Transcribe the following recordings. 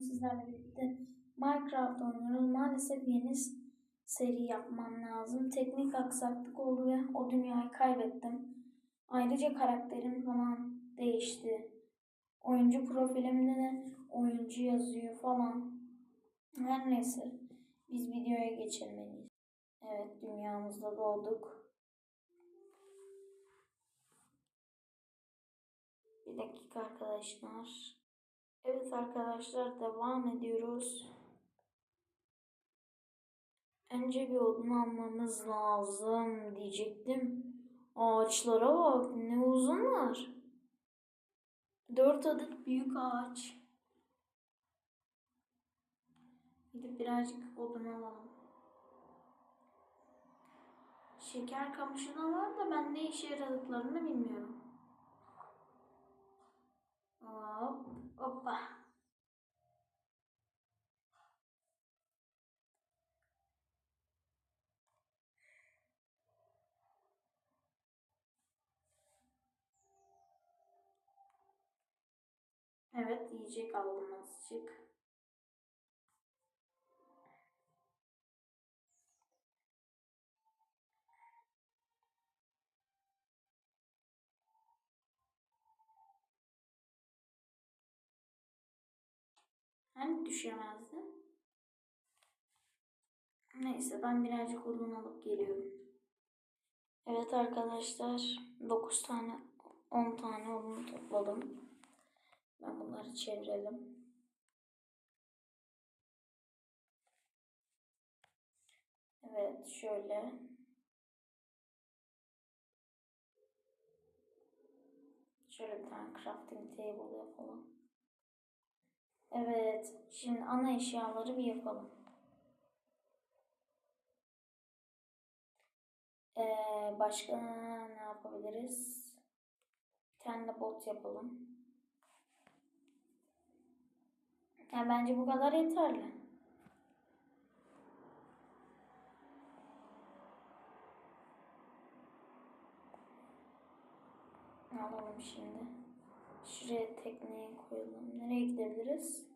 sizlerle birlikte Minecraft oynuyoruz. Maalesef yeni seri yapmam lazım. Teknik aksaklık oldu ve o dünyayı kaybettim. Ayrıca karakterim falan değişti. Oyuncu profilimde de oyuncu yazıyor falan. Her neyse biz videoya geçirmeliyiz. Evet dünyamızda doğduk. Bir dakika arkadaşlar. Evet arkadaşlar devam ediyoruz. Önce bir odun almamız lazım diyecektim. Ağaçlara bak ne uzunlar. Dört adet büyük ağaç. Gidip birazcık odun alalım. Şeker kamışı da var da ben ne işe yaradıklarını bilmiyorum. Hop, hoppa. Evet yiyecek aldım azıcık. Hani düşemezdim. Neyse ben birazcık odun alıp geliyorum. Evet arkadaşlar 9 tane 10 tane odun topladım. Ben bunları çevirelim. Evet şöyle. Şöyle bir tane crafting table yapalım. Evet şimdi ana eşyaları bir yapalım. Ee, başka ne yapabiliriz? Bir tane de bot yapalım. Yani bence bu kadar yeterli. Alalım şimdi. Şuraya tekneyi koyalım. Gidebiliriz?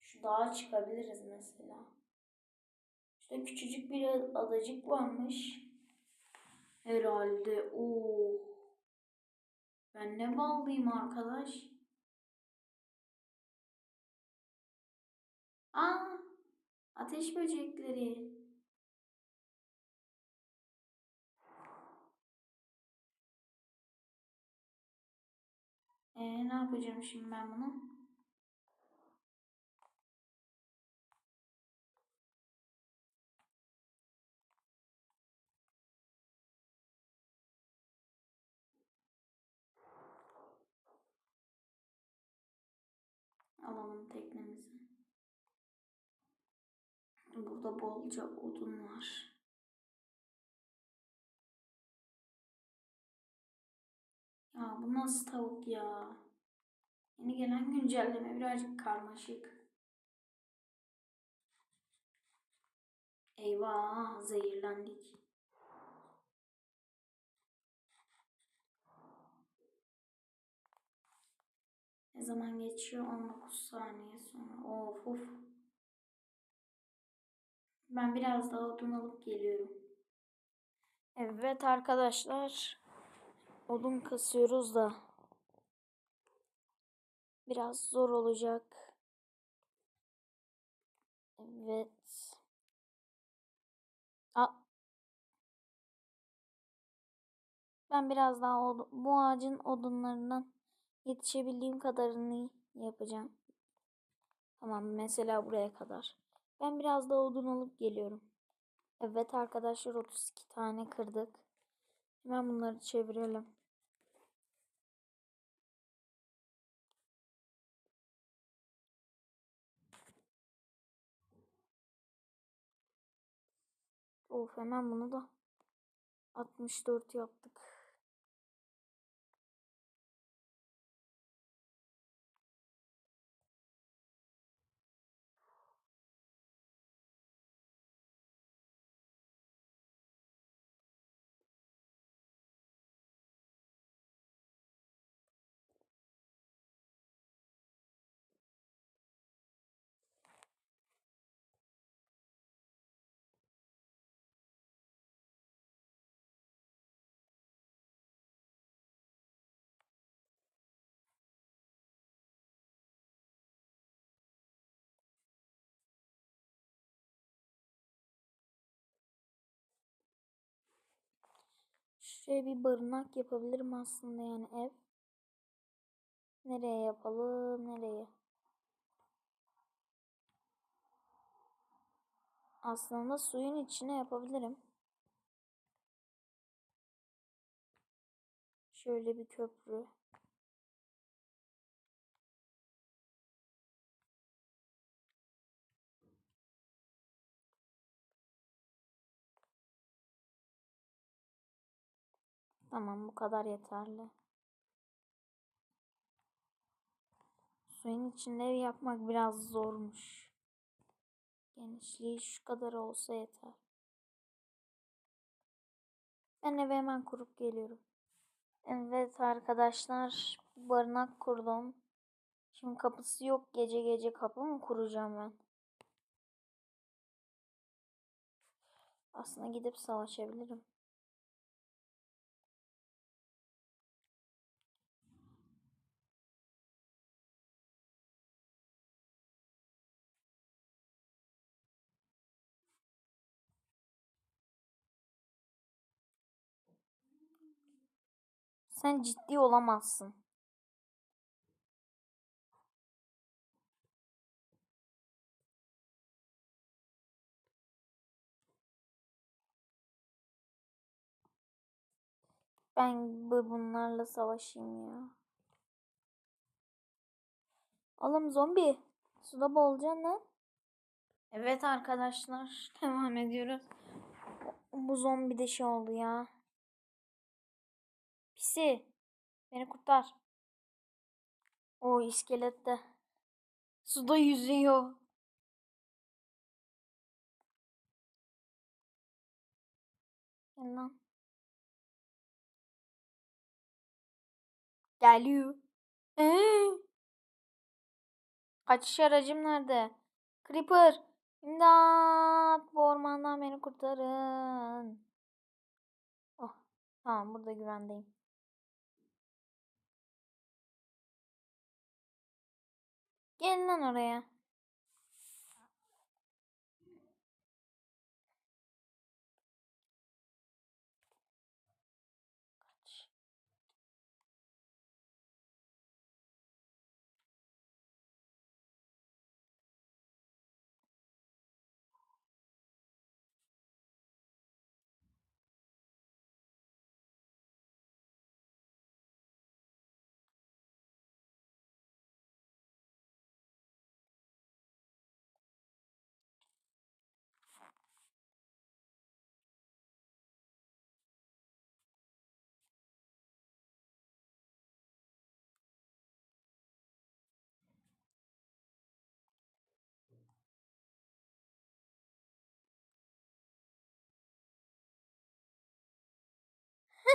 Şu dağa çıkabiliriz mesela. İşte küçücük bir adacık varmış. Herhalde. Oo. Ben ne ballıyım arkadaş. Aa, ateş böcekleri. Ne yapacağım şimdi ben bunu? Alalım teknemizi. Burada bolca odun var. Ya bu nasıl tavuk ya? Yeni gelen güncelleme birazcık karmaşık. Eyvah zehirlendik. Ne zaman geçiyor? 19 saniye sonra. Of of. Ben biraz daha odun alıp geliyorum. Evet arkadaşlar. Odun kasıyoruz da. Biraz zor olacak. Evet. Aa. Ben biraz daha bu ağacın odunlarından yetişebildiğim kadarını yapacağım. Tamam mesela buraya kadar. Ben biraz daha odun alıp geliyorum. Evet arkadaşlar 32 tane kırdık. Hemen bunları çevirelim. Of hemen bunu da 64 yaptık. Şöyle bir barınak yapabilirim aslında yani ev. Nereye yapalım? Nereye? Aslında suyun içine yapabilirim. Şöyle bir köprü. Tamam bu kadar yeterli. Suyun içinde ev yapmak biraz zormuş. Genişliği şu kadar olsa yeter. Ben eve hemen kurup geliyorum. Evet arkadaşlar barınak kurdum. Şimdi kapısı yok gece gece kapı mı kuracağım ben? Aslında gidip savaşabilirim. Sen ciddi olamazsın. Ben bu bunlarla savaşayım ya. Oğlum zombi. Suda boğulacaksın lan. Evet arkadaşlar. Devam ediyoruz. Bu zombi de şey oldu ya. Pisi. Beni kurtar. O iskelet de. Suda yüzüyor. Gel lan. Geliyor. Ee? Kaçış aracım nerede? Creeper. İmdat. Bu ormandan beni kurtarın. Oh. Tamam burada güvendeyim. Gelin lan oraya.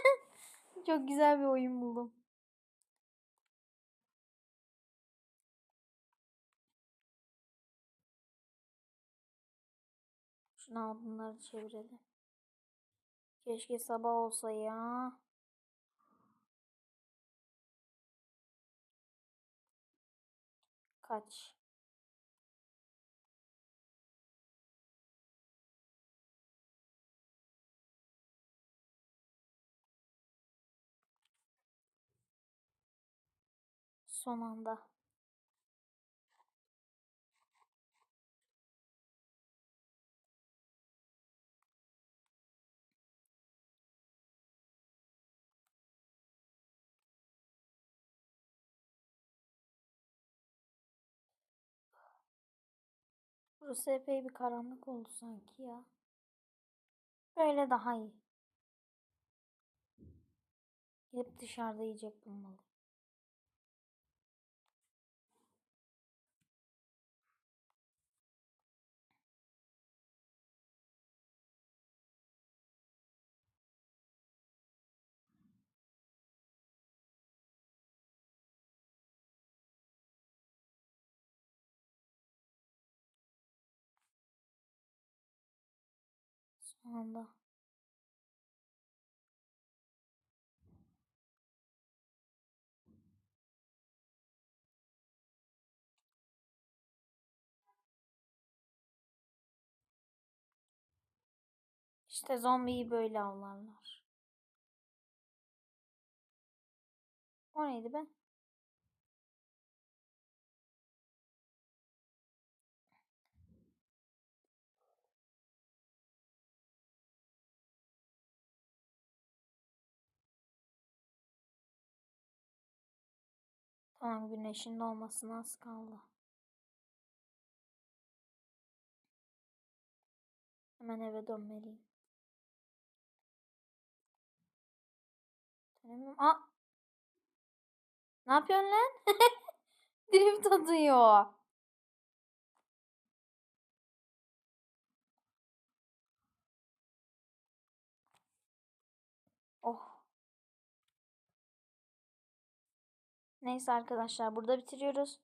Çok güzel bir oyun buldum. Şunu al bunları çevirelim. Keşke sabah olsa ya. Kaç. Son anda. Burası epey bir karanlık oldu sanki ya. Böyle daha iyi. Gidip dışarıda yiyecek bulmalı. şu anda. İşte zombiyi böyle avlarlar. O neydi be? Tamam güneşin doğmasına az kaldı. Hemen eve dönmeliyim. Dönemiyorum. Aa! Ne yapıyorsun lan? Drift atıyor. Neyse arkadaşlar burada bitiriyoruz.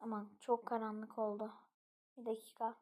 Aman çok karanlık oldu. Bir dakika.